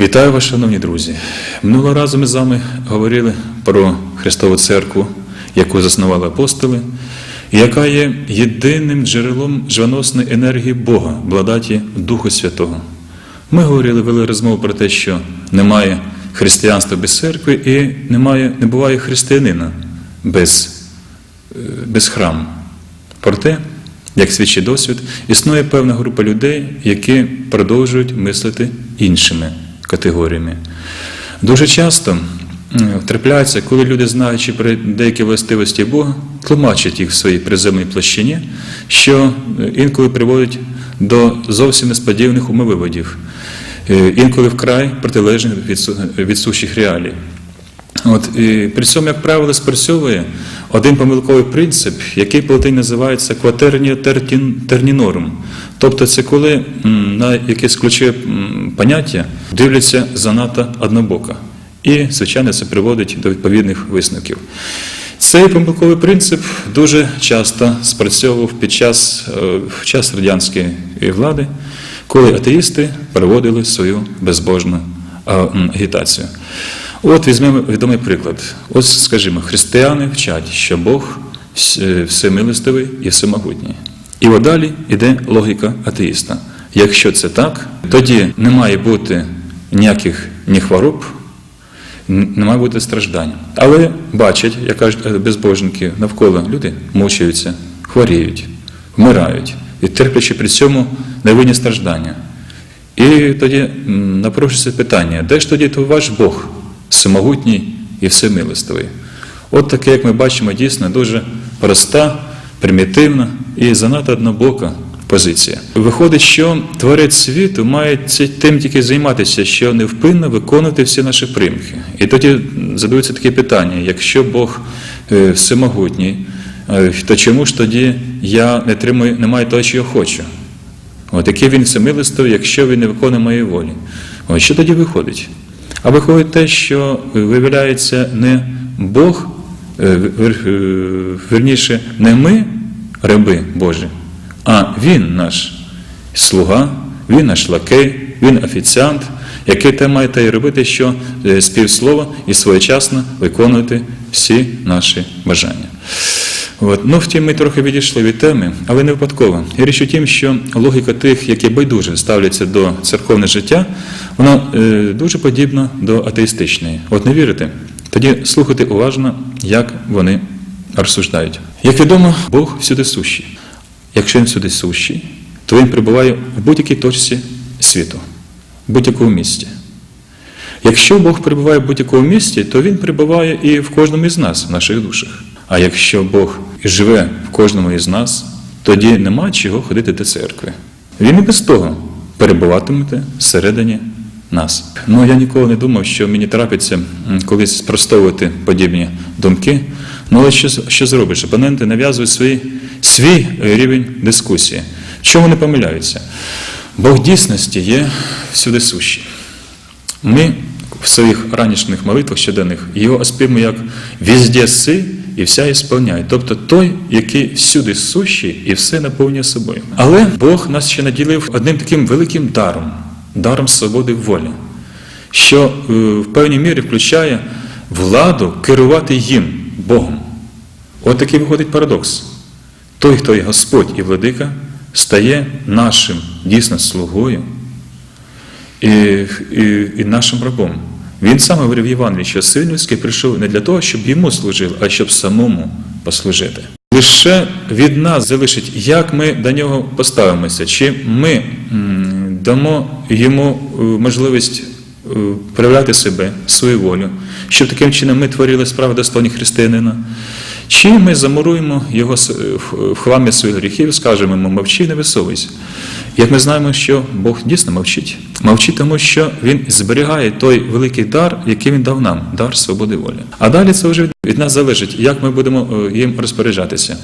Вітаю вас, шановні друзі. Минулого разу ми з вами говорили про Христову Церкву, яку заснували апостоли, яка є єдиним джерелом живоносної енергії Бога, благодаті Духу Святого. Ми говорили, вели розмову про те, що немає християнства без церкви і немає, не буває християнина без, е, без храму. Проте, як свідчить досвід, існує певна група людей, які продовжують мислити іншими категоріями. Дуже часто трапляється, коли люди, знаючи про деякі властивості Бога, тлумачать їх в своїй приземній площині, що е, інколи приводить до зовсім несподіваних умовиводів, е, інколи вкрай протилежних від сущих реалій. От, і при цьому, як правило, спрацьовує один помилковий принцип, який по латині називається tertin- terninorum. Тобто це коли на якесь ключове поняття дивляться занадто однобоко. І, звичайно, це приводить до відповідних висновків. Цей помилковий принцип дуже часто спрацьовував під час, е, в час радянської влади, коли атеїсти проводили свою безбожну агітацію. От візьмемо відомий приклад. Ось, скажімо, християни вчать, що Бог вс- всемилостивий і всемогутній. І от далі йде логіка атеїста. Якщо це так, тоді не має бути ніяких ні хвороб, не має бути страждань. Але бачать, як кажуть е, безбожники навколо люди мучаються, хворіють, вмирають, і терплячи при цьому невинні страждання. І тоді напрошується питання, де ж тоді то ваш Бог, всемогутній і всемилостивий? От таке, як ми бачимо, дійсно дуже проста, примітивна і занадто однобока позиція. Виходить, що творець світу має тим тільки займатися, що невпинно виконувати всі наші примхи. І тоді задаються такі питання: якщо Бог е, всемогутній, е, то чому ж тоді я не тримаю, не маю того, що я хочу? От який він всемилостивий, якщо він не виконує моєї волі. От що тоді виходить? А виходить те, що е, виявляється не Бог, е, е, верніше, не ми, раби Божі, а Він наш слуга, Він наш лакей, Він офіціант, який те має те й робити, що співслова і своєчасно виконувати всі наші бажання. От. Ну, втім, ми трохи відійшли від теми, але не випадково. І річ у тім, що логіка тих, які байдуже ставляться до церковного життя, вона е, дуже подібна до атеїстичної. От не вірите? Тоді слухайте уважно, як вони розсуждають. Як відомо, Бог всюди сущий. Якщо він всюди сущий, то він перебуває в будь-якій точці світу, в будь-якому місті. Якщо Бог перебуває в будь-якому місті, то Він перебуває і в кожному із нас, в наших душах. А якщо Бог живе в кожному із нас, тоді нема чого ходити до церкви. Він і без того перебуватимете всередині нас. Ну я ніколи не думав, що мені трапиться колись спростовувати подібні думки. Ну але що, що зробиш? Опоненти нав'язують свій, свій рівень дискусії. Чому вони помиляються? Бог дійсності є всюди сущий. Ми в своїх ранішніх молитвах щоденних його оспіваємо як «везде си і вся ісполняє», тобто той, який всюди сущий і все наповнює собою. Але Бог нас ще наділив одним таким великим даром, даром свободи волі, що е, в певній мірі включає владу керувати їм, Богом. От такий виходить парадокс. Той, хто є Господь і владика, стає нашим дійсно слугою і, і, і нашим рабом. Він сам говорив Євангелії, що син прийшов не для того, щоб йому служив, а щоб самому послужити. Лише від нас залишить, як ми до нього поставимося, чи ми дамо йому е, можливість е, проявляти себе, свою волю, щоб таким чином ми творили справу достойні християнина. Чи ми замуруємо його в хламі своїх гріхів скажемо йому мовчи, не висовуйся. Як ми знаємо, що Бог дійсно мовчить. Мовчить, тому що Він зберігає той великий дар, який він дав нам, дар свободи волі. А далі це вже від- нас залежить, як ми будемо е, їм розпоряджатися.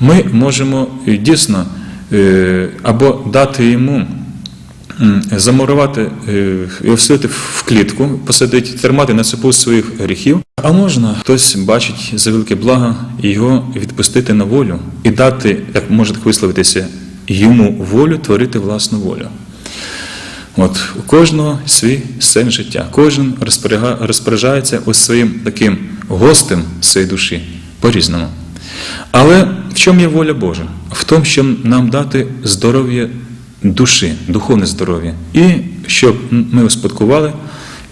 Ми можемо е, дійсно е, або дати йому замурувати всити в клітку, посадити, тримати на цепу своїх гріхів. А можна хтось бачить за велике благо його відпустити на волю і дати, як може так висловитися, йому волю творити власну волю. От у кожного свій сен життя. Кожен розпоряджається ось своїм таким гостем своєї душі по-різному. Але в чому є воля Божа? В тому, щоб нам дати здоров'я душі, духовне здоров'я, і щоб ми успадкували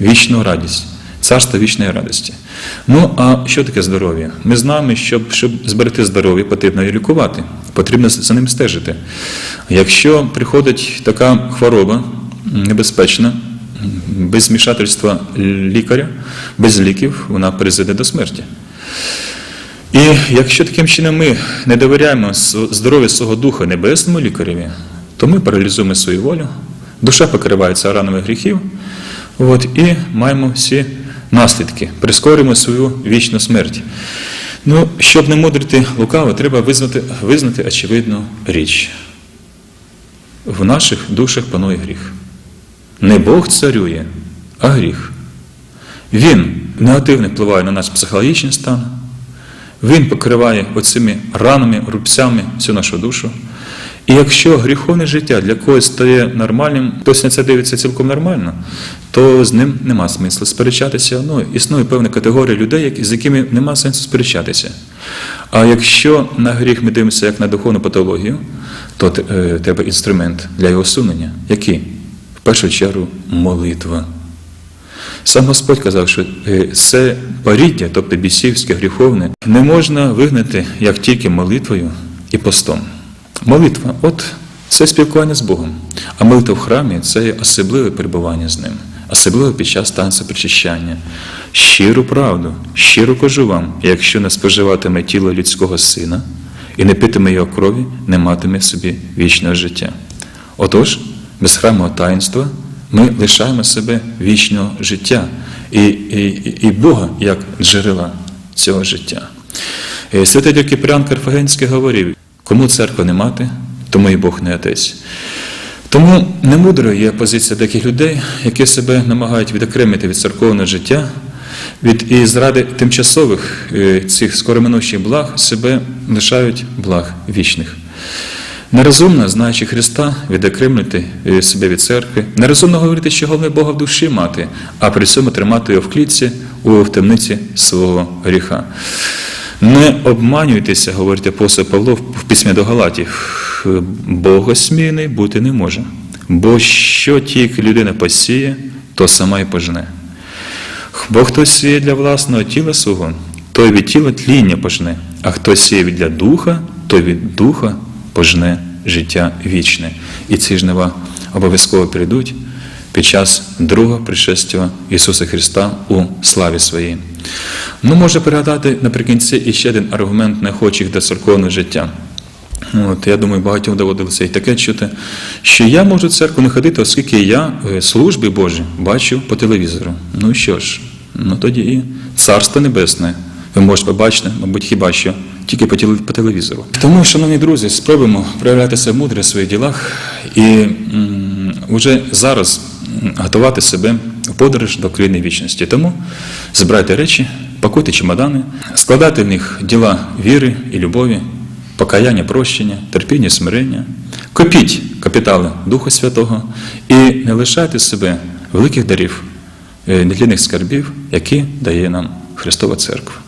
вічну радість, царство вічної радості. Ну а що таке здоров'я? Ми знаємо, щоб, щоб зберегти здоров'я, потрібно і лікувати, потрібно за ним стежити. Якщо приходить така хвороба, небезпечна, без вмішательства лікаря, без ліків, вона призведе до смерті. І якщо таким чином ми не довіряємо здоров'ю свого духа небесному лікареві, то ми паралізуємо свою волю, душа покривається ранами гріхів, от, і маємо всі наслідки, прискорюємо свою вічну смерть. Ну, щоб не мудрити лукаво, треба визнати, визнати очевидну річ. В наших душах панує гріх. Не Бог царює, а гріх. Він негативно впливає на наш психологічний стан, він покриває оцими ранами, рубцями всю нашу душу. І якщо гріховне життя для когось стає нормальним, хтось на це дивиться цілком нормально, то з ним нема смислу сперечатися. Ну, існує певна категорія людей, з якими нема сенсу сперечатися. А якщо на гріх ми дивимося як на духовну патологію, то е, треба інструмент для його усунення. Який? В першу чергу молитва. Сам Господь казав, що е, це поріддя, тобто бісівське, гріховне, не можна вигнати як тільки молитвою і постом. Молитва от це спілкування з Богом. А молитва в храмі це є особливе перебування з ним, особливо під час танцю причащання. Щиру правду, щиро кажу вам, якщо не споживатиме тіло людського сина і не питиме його крові, не матиме собі вічного життя. Отож, без храмового таїнства ми лишаємо себе вічного життя і, і, і Бога як джерела цього життя. Е, Святий Кіпрян Карфагенський говорив, кому церква не мати, тому і Бог не отець. Тому немудрою є позиція таких людей, які себе намагають відокремити від церковного життя, від і зради тимчасових е, цих скороминущих благ себе лишають благ вічних. Нерозумно, знаючи Христа, відокремлити е, себе від церкви. Нерозумно говорити, що головне Бога в душі мати, а при цьому тримати його в клітці у темниці свого гріха. Не обманюйтеся, говорить апостол Павло в письмі до Галатів. Богосмійний бути не може. Бо що тільки людина посіє, то сама й пожне. Бо хто сіє для власного тіла свого, той від тіла тління пожне, а хто сіє для духа, той від духа пожне життя вічне. І ці жнива обов'язково прийдуть під час другого пришестя Ісуса Христа у славі своїй. Ну, може пригадати наприкінці іще один аргумент неохочих до церковного життя. От, я думаю, багатьом доводилося і таке чути, що я можу в церкву не ходити, оскільки я служби Божі бачу по телевізору. Ну що ж, ну тоді і Царство Небесне ви можете побачити, мабуть, хіба що тільки по теле- по телевізору. Тому, шановні друзі, спробуємо проявлятися мудро в своїх ділах і вже зараз готувати себе в подорож до країни вічності. Тому збирайте речі, пакуйте чемодани, складайте в них діла віри і любові покаяння, прощення, терпіння, смирення. Копіть капітали Духа Святого і не лишайте себе великих дарів, е, нетлінних скарбів, які дає нам Христова Церква.